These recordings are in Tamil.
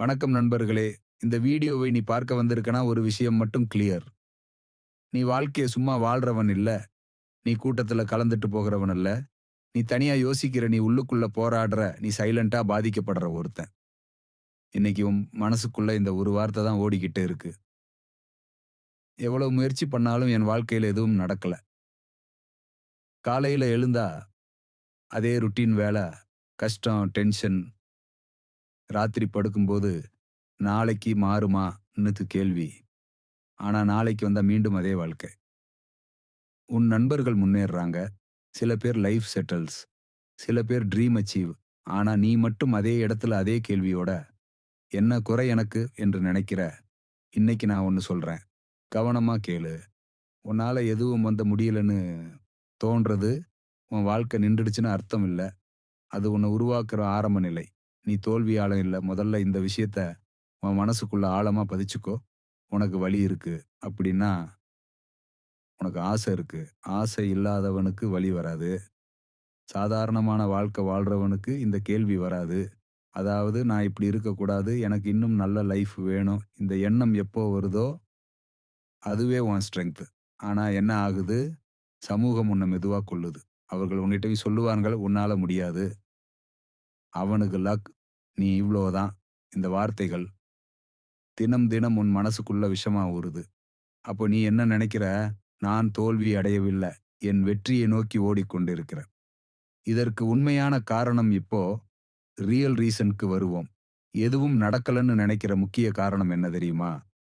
வணக்கம் நண்பர்களே. இந்த வீடியோவை நீ பார்க்க வந்திருக்கனா ஒரு விஷயம் மட்டும் கிளியர் நீ வாழ்க்கையை சும்மா வாழ்றவன் இல்ல. நீ கூட்டத்துல கலந்துட்டு போகிறவன் அல்ல நீ தனியா யோசிக்கிற நீ உள்ளுக்குள்ள போராடுற நீ சைலண்டா பாதிக்கப்படுற ஒருத்தன். இன்னைக்கு உன் மனசுக்குள்ள இந்த ஒரு வார்த்தை தான் ஓடிக்கிட்டு இருக்கு. எவ்வளவு முயற்சி பண்ணாலும் என் வாழ்க்கையில எதுவும் நடக்கல. காலையில எழுந்தா அதே ருட்டீன் வேலை கஷ்டம் டென்ஷன் ராத்திரி படுக்கும்போது நாளைக்கு மாறுமான்னு கேள்வி. ஆனா நாளைக்கு வந்தா மீண்டும் அதே வாழ்க்கை. உன் நண்பர்கள் முன்னேறுறாங்க. சில பேர் லைஃப் செட்டில்ஸ். சில பேர் ட்ரீம் அச்சீவ். ஆனா நீ மட்டும் அதே இடத்துல அதே கேள்வியோட என்ன குறை எனக்கு? என்று நினைக்கிற இன்னைக்கு நான் ஒன்று சொல்றேன். கவனமா கேளு. உன்னால் எதுவும் வந்து முடியலன்னு தோன்றது உன் வாழ்க்கை நின்றுடுச்சுன்னு அர்த்தம் இல்லை. அது உன்னை உருவாக்குற ஆரம்ப நிலை. நீ தோல்வியாளன் இல்லை. முதல்ல இந்த விஷயத்த உன் மனசுக்குள்ள ஆழமா பதிச்சுக்கோ. உனக்கு வழி இருக்கு அப்படின்னா உனக்கு ஆசை இருக்கு. ஆசை இல்லாதவனுக்கு வழி வராது. சாதாரணமான வாழ்க்கை வாழ்றவனுக்கு இந்த கேள்வி வராது. அதாவது நான் இப்படி இருக்கக்கூடாது. எனக்கு இன்னும் நல்ல லைஃப் வேணும். இந்த எண்ணம் எப்போ வருதோ அதுவே உன் ஸ்ட்ரென்த்து ஆனால் என்ன ஆகுது? சமூகம் உன்னை மெதுவாக கொள்ளுது அவர்கள் உன்கிட்ட போய் சொல்லுவார்கள் உன்னால் முடியாது. அவனுக்கு லக் நீ இவ்வளோதான் இந்த வார்த்தைகள் தினம் தினம் உன் மனசுக்குள்ள விஷமா ஊறுது. அப்போ நீ என்ன நினைக்கிற? நான் தோல்வி அடையவில்லை. என் வெற்றியை நோக்கி ஓடிக்கொண்டிருக்கிறேன். இதற்கு உண்மையான காரணம் இப்போ ரியல் ரீசனுக்கு வருவோம். எதுவும் நடக்கலன்னு நினைக்கிற முக்கிய காரணம் என்ன தெரியுமா?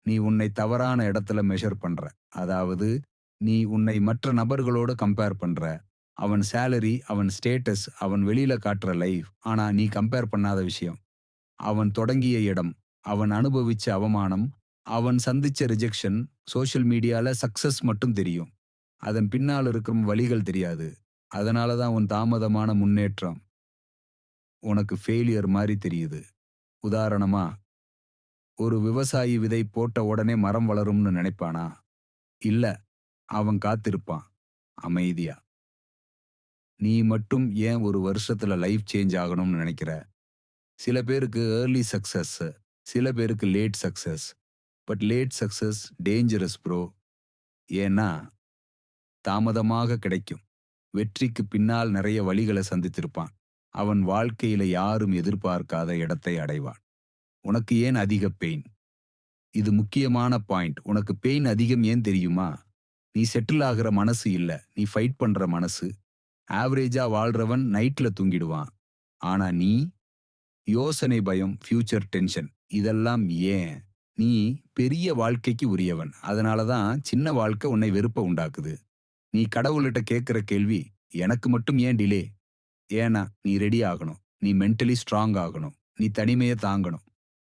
நீ உன்னை தவறான இடத்துல மெஷர் பண்ற. அதாவது நீ உன்னை மற்ற நபர்களோட கம்பேர் பண்ற. அவன் சேலரி அவன் ஸ்டேட்டஸ் அவன் வெளியில காட்டுற லைஃப் ஆனா நீ கம்பேர் பண்ணாத விஷயம். அவன் தொடங்கிய இடம் அவன் அனுபவிச்ச அவமானம் அவன் சந்திச்ச ரிஜெக்ஷன் சோஷியல் மீடியால சக்சஸ் மட்டும் தெரியும். அதன் பின்னால் இருக்கும் வழிகள் தெரியாது. அதனால தான் உன் தாமதமான முன்னேற்றம். உனக்கு ஃபெயிலியர் மாதிரி தெரியுது. உதாரணமா ஒரு விவசாயி விதை போட்ட உடனே மரம் வளரும்னு நினைப்பானா? இல்ல அவன் காத்திருப்பான். அமைதியா. நீ மட்டும் ஏன் ஒரு வருஷத்துல லைஃப் சேஞ்ச் ஆகணும்னு நினைக்கிற? சில பேருக்கு ஏர்லி சக்சஸ் சில பேருக்கு late success but late success dangerous bro ஏன்னா தாமதமாக கிடைக்கும். வெற்றிக்கு பின்னால் நிறைய வழிகளை சந்தித்திருப்பான். அவன் வாழ்க்கையில யாரும் எதிர்பார்க்காத இடத்தை அடைவான். உனக்கு ஏன் அதிக பெயின் இது முக்கியமான பாயிண்ட் உனக்கு பெயின் அதிகம் ஏன் தெரியுமா? நீ செட்டில் ஆகிற மனசு இல்லை. நீ ஃபைட் பண்ற மனசு. ஆவரேஜா வாழ்றவன் நைட்ல தூங்கிடுவான். ஆனா நீ யோசனை பயம் ஃபியூச்சர் டென்ஷன் இதெல்லாம் ஏன்? நீ பெரிய வாழ்க்கைக்கு உரியவன். அதனால தான் சின்ன வாழ்க்கை உன்னை வெறுப்ப உண்டாக்குது. நீ கடவுள்கிட்ட கேட்குற கேள்வி எனக்கு மட்டும் ஏன் டிலே ஏன்னா நீ ரெடி ஆகணும். நீ மென்டலி ஸ்ட்ராங் ஆகணும். நீ தனிமையை தாங்கணும்.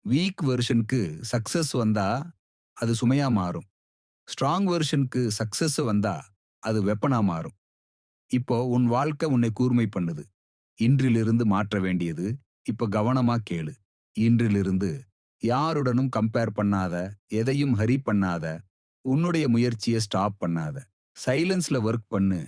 வீக் வெர்ஷனுக்கு சக்சஸ் வந்தா அது சுமையா மாறும். ஸ்ட்ராங் வெர்ஷனுக்கு சக்சஸ் வந்தா அது வெப்பனா மாறும். இப்போ உன் வாழ்க்கை உன்னை கூர்மை பண்ணுது. இன்றிலிருந்து மாற்ற வேண்டியது இப்ப கவனமா கேளு. இன்றிலிருந்து யாருடனும் கம்பேர் பண்ணாத எதையும் ஹரி பண்ணாத உன்னுடைய முயற்சியை ஸ்டாப் பண்ணாத. சைலன்ஸ்ல ஒர்க் பண்ணு.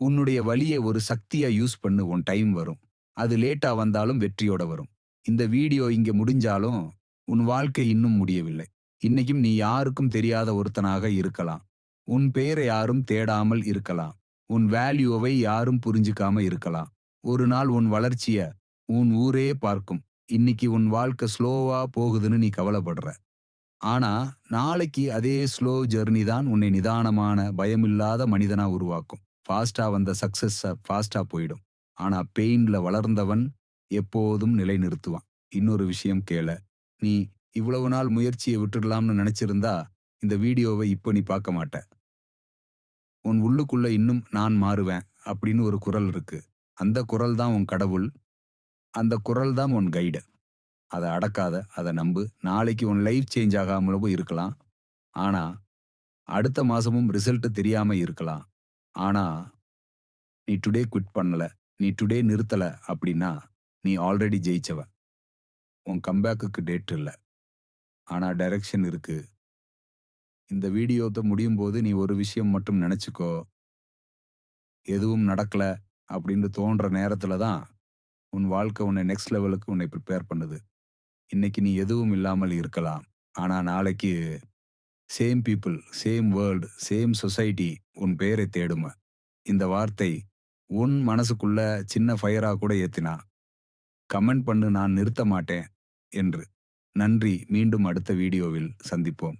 உன்னுடைய வழியை ஒரு சக்தியா யூஸ் பண்ணு. உன் டைம் வரும். அது லேட்டா வந்தாலும் வெற்றியோட வரும். இந்த வீடியோ இங்க முடிஞ்சாலும் உன் வாழ்க்கை இன்னும் முடியவில்லை. இன்னைக்கும் நீ யாருக்கும் தெரியாத ஒருத்தனாக இருக்கலாம். உன் பெயரை யாரும் தேடாமல் இருக்கலாம். உன் வேல்யூவை யாரும் புரிஞ்சுக்காம இருக்கலாம். ஒரு நாள் உன் வளர்ச்சிய உன் ஊரே பார்க்கும். இன்னைக்கு உன் வாழ்க்கை ஸ்லோவா போகுதுன்னு நீ கவலைப்படுற. ஆனா நாளைக்கு அதே ஸ்லோ ஜெர்னி தான் உன்னை நிதானமான பயமில்லாத மனிதனா உருவாக்கும். ஃபாஸ்டா வந்த சக்சஸ் ஃபாஸ்டா போயிடும். ஆனா பெயின்ல வளர்ந்தவன் எப்போதும் நிலைநிறுத்துவான். இன்னொரு விஷயம் கேள. நீ இவ்வளவு நாள் முயற்சியை விட்டுடலாம்னு நினைச்சிருந்தா இந்த வீடியோவை இப்போ நீ பார்க்க மாட்ட. உன் உள்ளுக்குள்ள இன்னும் நான் மாறுவேன் அப்படின்னு ஒரு குரல் இருக்கு. அந்த குரல் தான் உன் கடவுள். அந்த குரல் தான் உன் கைடு அதை அடக்காத அதை நம்பு. நாளைக்கு உன் லைஃப் சேஞ்ச் ஆகாமலும் இருக்கலாம். ஆனா அடுத்த மாசமும் ரிசல்ட் தெரியாம இருக்கலாம். ஆனா நீ டுடே குவிட் பண்ணல நீ டுடே நிறுத்தல அப்படின்னா நீ ஆல்ரெடி ஜெயிச்சவ. உன் கம்பேக்குக்கு டேட் இல்லை. ஆனா டைரக்ஷன் இருக்குது இந்த வீடியோத்தை முடியும் போது நீ ஒரு விஷயம் மட்டும் நினச்சிக்கோ எதுவும் நடக்கல அப்படின்னு தோன்ற நேரத்துல தான் உன் வாழ்க்கை உன்னை நெக்ஸ்ட் லெவலுக்கு உன்னை ப்ரிப்பேர் பண்ணுது இன்னைக்கு நீ எதுவும் இல்லாமல் இருக்கலாம். ஆனால் நாளைக்கு same people same world, same society உன் பெயரை தேடும இந்த வார்த்தை உன் மனசுக்குள்ள சின்ன ஃபயராக கூட ஏத்தினா. கமெண்ட் பண்ணு நான் நிறுத்த மாட்டேன் என்று. நன்றி மீண்டும் அடுத்த வீடியோவில் சந்திப்போம்.